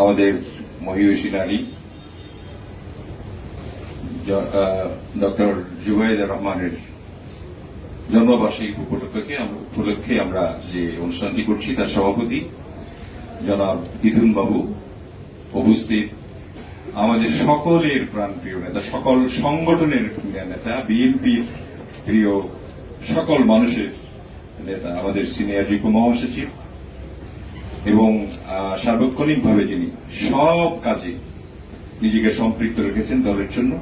আমাদের মহিষী নারী ডক্টর জুবাইদুর রহমানের জন্মবার্ষিকী উপলক্ষে উপলক্ষে আমরা যে অনুষ্ঠানটি করছি, তার সভাপতি জনাব ইথুন বাবু উপস্থিত। আমাদের সকলের প্রাণপ্রিয় নেতা, সকল সংগঠনের প্রিয় নেতা, বিএনপির প্রিয় সকল মানুষের নেতা, আমাদের সিনিয়র যুগ্ম মহাসচিব এবং সার্বক্ষণিকভাবে যিনি সব কাজে নিজেকে সম্পৃক্ত রেখেছেন দলের জন্য,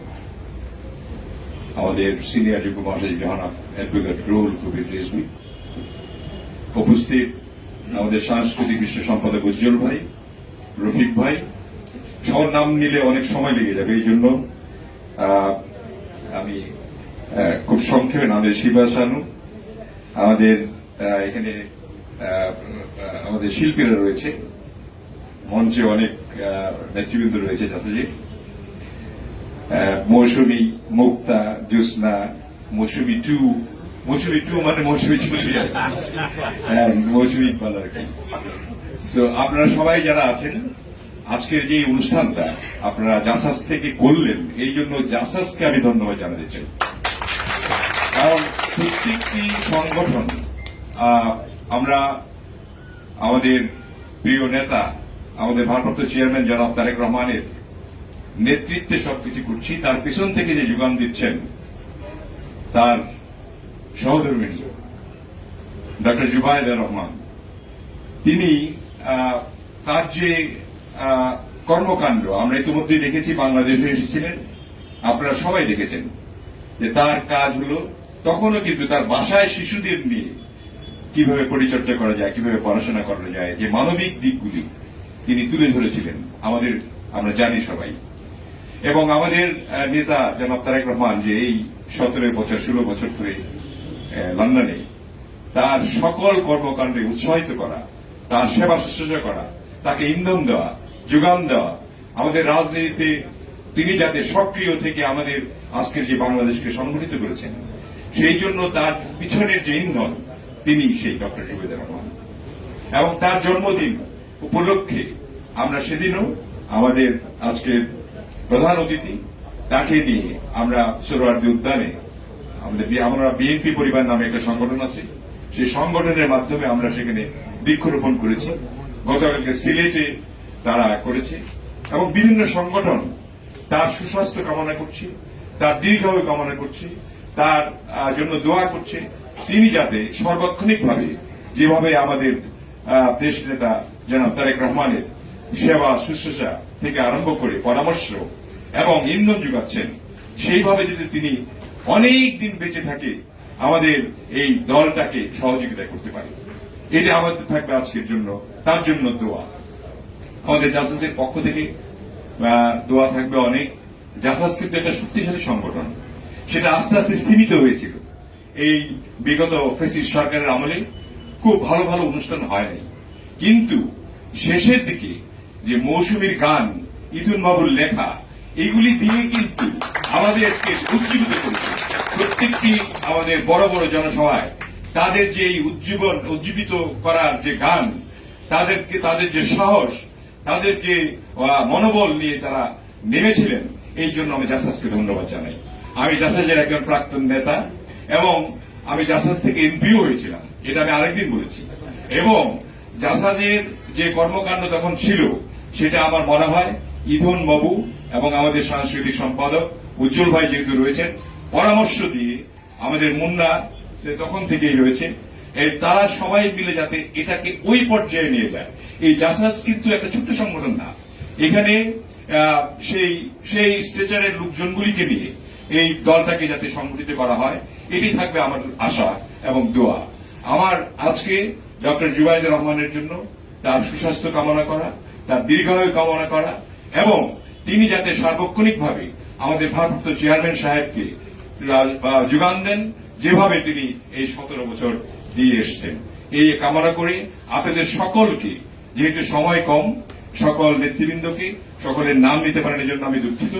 আমাদের সিনিয়র যুগ্ম মহাসচিব জহানাব অ্যাডভোকেট রুহুল কবির রিজভি, উপস্থিত আমাদের সাংস্কৃতিক বিশ্ব সম্পাদক উজ্জ্বল ভাই, রফিক ভাই, সবার নাম নিলে অনেক সময় লেগে যাবে, এই জন্য আমি খুব সংক্ষেপে নামের শিবা শানু আমাদের এখানে আমাদের শিল্পীরা রয়েছে। মঞ্চে অনেক নেতৃবৃন্দ রয়েছে চাষাজি। মৌসুমি মুক্তা জ্যোৎস্না মৌসুমি টু মৌসুমি টু মানে মৌসুমি হ্যাঁ, মৌসুমি ইকবাল আর তো আপনারা সবাই যারা আছেন আজকের যে অনুষ্ঠানটা আপনারা জাসাস থেকে করলেন এই জন্য জাসাসকে আমি ধন্যবাদ জানাতে চাই। কারণ প্রত্যেকটি সংগঠন আমরা আমাদের প্রিয় নেতা, আমাদের ভারপ্রাপ্ত চেয়ারম্যান জনাব তারেক রহমানের নেতৃত্বে সবকিছু করছি, তার পিছন থেকে যে যোগান দিচ্ছেন, তার সহধর্মিনী ডক্টর জুবায়দা রহমান। তিনি তার যে কর্মকাণ্ড, আমরা ইতিমধ্যেই দেখেছি, বাংলাদেশে এসেছিলেন, আপনারা সবাই দেখেছেন, যে তার কাজ হলো তখনও কিন্তু তার বাসায় শিশুদের নিয়ে কীভাবে পরিচর্যা করা যায়, কীভাবে পড়াশোনা করা যায়, যে মানবিক দিকগুলি তিনি তুলে ধরেছিলেন, আমাদের আমরা জানি সবাই। এবং আমাদের নেতা জনাব তারেক রহমান যে এই সতেরো বছর, ষোলো বছর ধরে লন্ডনে, তার সকল কর্মকাণ্ডে উৎসাহিত করা, তার সেবা শুশ্রূষা করা, তাকে ইন্ধন দেওয়া, যোগান দেওয়া, আমাদের রাজনীতিতে তিনি যাতে সক্রিয় থেকে আমাদের আজকের যে বাংলাদেশকে সংগঠিত করেছেন, সেই জন্য তার পিছনের যে ইন্ধন তিনি সেই ডক্টর জুবেদুর রহমান। এবং তার জন্মদিন উপলক্ষে আমরা সেদিনও আমাদের আজকের প্রধান অতিথি, তাকে নিয়ে আমরা সোহরাওয়ার্দী উদ্যানে আমাদের আমরা বিএনপি পরিবার নামে একটা সংগঠন আছে। সেই সংগঠনের মাধ্যমে আমরা সেখানে বৃক্ষরোপণ করেছি। গতকালকে সিলেটে তারা করেছে। এবং বিভিন্ন সংগঠন তার সুস্বাস্থ্য কামনা করছে, তার দীর্ঘায়ু কামনা করছে, তার জন্য দোয়া করছে। তিনি যাতে সর্বক্ষণিকভাবে যেভাবে আমাদের দেশ নেতা জনাব তারেক রহমানের সেবা শুশ্রূষা থেকে আরম্ভ করে পরামর্শ এবং ইন্ধন যোগাচ্ছেন, সেইভাবে যদি তিনি অনেক দিন বেঁচে থাকে, আমাদের এই দলটাকে সহযোগিতা করতে পারে। এটা আমাদের থাকবে আজকের জন্য। তার জন্য দোয়া। আমাদের জাসাসের পক্ষ থেকে দোয়া থাকবে অনেক। জাসাস কিন্তু একটা শক্তিশালী সংগঠন। সেটা আস্তে আস্তে স্তীমিত হয়েছিল। এই বিগত ফেসিস সরকারের আমলে খুব ভালো ভালো অনুষ্ঠান হয়নি। কিন্তু শেষের দিকে যে মৌসুমীর গান ইথুন বাবুর লেখা এইগুলি দিয়ে কিন্তু আমাদেরকে উজ্জীবিত করেছে। প্রত্যেকটি আমাদের বড় বড় জনসভায় তাদের যে এই উজ্জীবন, উজ্জীবিত করার যে গান, তাদেরকে, তাদের যে সাহস, তাদের যে মনোবল নিয়ে তারা নেমেছিলেন, এই জন্য আমি জাসাসকে ধন্যবাদ জানাই। আমি জাসাসের একজন প্রাক্তন নেতা এবং আমি জাসাস থেকে এমপিও হয়েছিলাম, এটা আমি আরেকদিন বলেছি। এবং জাসাজের যে কর্মকাণ্ড তখন ছিল, সেটা আমার মনে হয় ইথন বাবু এবং আমাদের সাংস্কৃতিক সম্পাদক উজ্জ্বল ভাই যেহেতু রয়েছেন, পরামর্শ দিয়ে আমাদের মুন্না তখন থেকেই রয়েছে তারা সবাই মিলে যাতে এটাকে ওই পর্যায়ে নিয়ে যায়। এই জাসাস কিন্তু একটা ছোট্ট সংগঠন না। এখানে সেই সেই স্ট্রেচারের লোকজনগুলিকে নিয়ে এই দলটাকে যাতে সংগঠিত করা হয়, এটি থাকবে আমার আশা এবং দোয়া। আমার আজকে ডক্টর জুবাইদুর রহমানের জন্য তার সুস্বাস্থ্য কামনা করা, তার দীর্ঘায়ু কামনা করা এবং তিনি যাতে সার্বক্ষণিকভাবে আমাদের ভারপ্রাপ্ত চেয়ারম্যান সাহেবকে যোগান দেন, যেভাবে তিনি এই সতেরো বছর দিয়ে এসছেন। এই কামনা করে আপনাদের সকলকে, যেহেতু সময় কম, সকল নেতৃবৃন্দকে, সকলের নাম নিতে পারেন এই জন্য আমি দুঃখিত।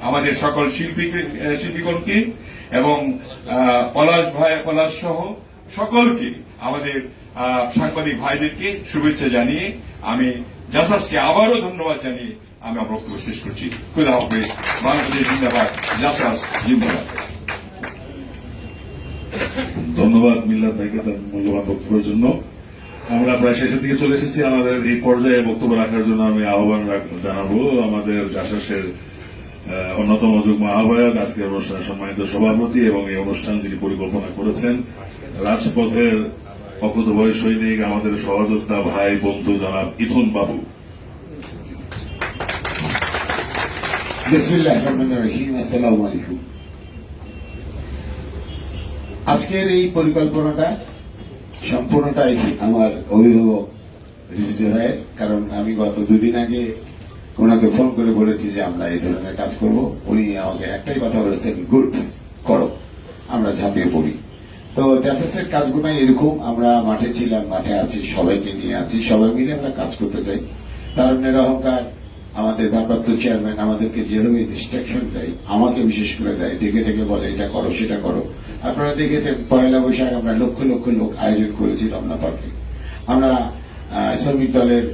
আমাদের সকল শিল্পীকে আহ, শিল্পীগণকে এবং পলাশ ভাই পলাশ সহ সকলকে আমাদের সাংবাদিক ভাইদেরকে শুভেচ্ছা জানিয়ে আমি জাসাসকে আবারও ধন্যবাদ জানিয়ে আমি আমার বক্তব্য শেষ করছি। খুদা হাফেজ। বাংলাদেশ জিন্দাবাদ। জাসাস জিন্দাবাদ ধন্যবাদ মিল্লাত ভাইকে তার মূল্যবান বক্তব্যের জন্য। আমরা প্রায় শেষের দিকে চলে এসেছি। আমাদের এই পর্যায়ে বক্তব্য রাখার জন্য আমি আহ্বান জানাব। আমাদের জাসাসের অন্যতম যুগ্ম আহ্বায়ক আজকের অনুষ্ঠানের সম্মানিত সভাপতি এবং এই অনুষ্ঠান যিনি পরিকল্পনা করেছেন। রাজপথের অকুতভয় সৈনিক, আমাদের সহযোদ্ধা ভাই, বন্ধু জনাব ইথুন বাবু। আজকের এই পরিকল্পনাটা সম্পূর্ণটাই আমার অভিভাবক রিজিজু ভাইয়ের, কারণ আমি গত দুদিন আগে ওনাকে ফোন করে বলেছি যে, আমরা এই ধরনের কাজ করব। উনি আমাকে একটাই কথা বলেছেন গুড করো। আমরা ঝাঁপিয়ে পড়ি। তো জাসাসের কাজগুলো এরকম, আমরা মাঠে ছিলাম, মাঠে আছি, সবাইকে নিয়ে আছি, সবাই মিলে আমরা কাজ করতে চাই। তারুণ্যের অহংকার আমাদের ভারপ্রাপ্ত চেয়ারম্যান আমাদেরকে যেভাবে ডিস্ট্রাকশন দেয়, আমাকে বিশেষ করে দেয়, ডেকে ডেকে বলে, এটা করো, সেটা করো। আপনারা দেখেছেন, পয়লা বৈশাখ আমরা লক্ষ লক্ষ লোক আয়োজন করেছি রমনা পার্কে আমরা শ্রমিক দলের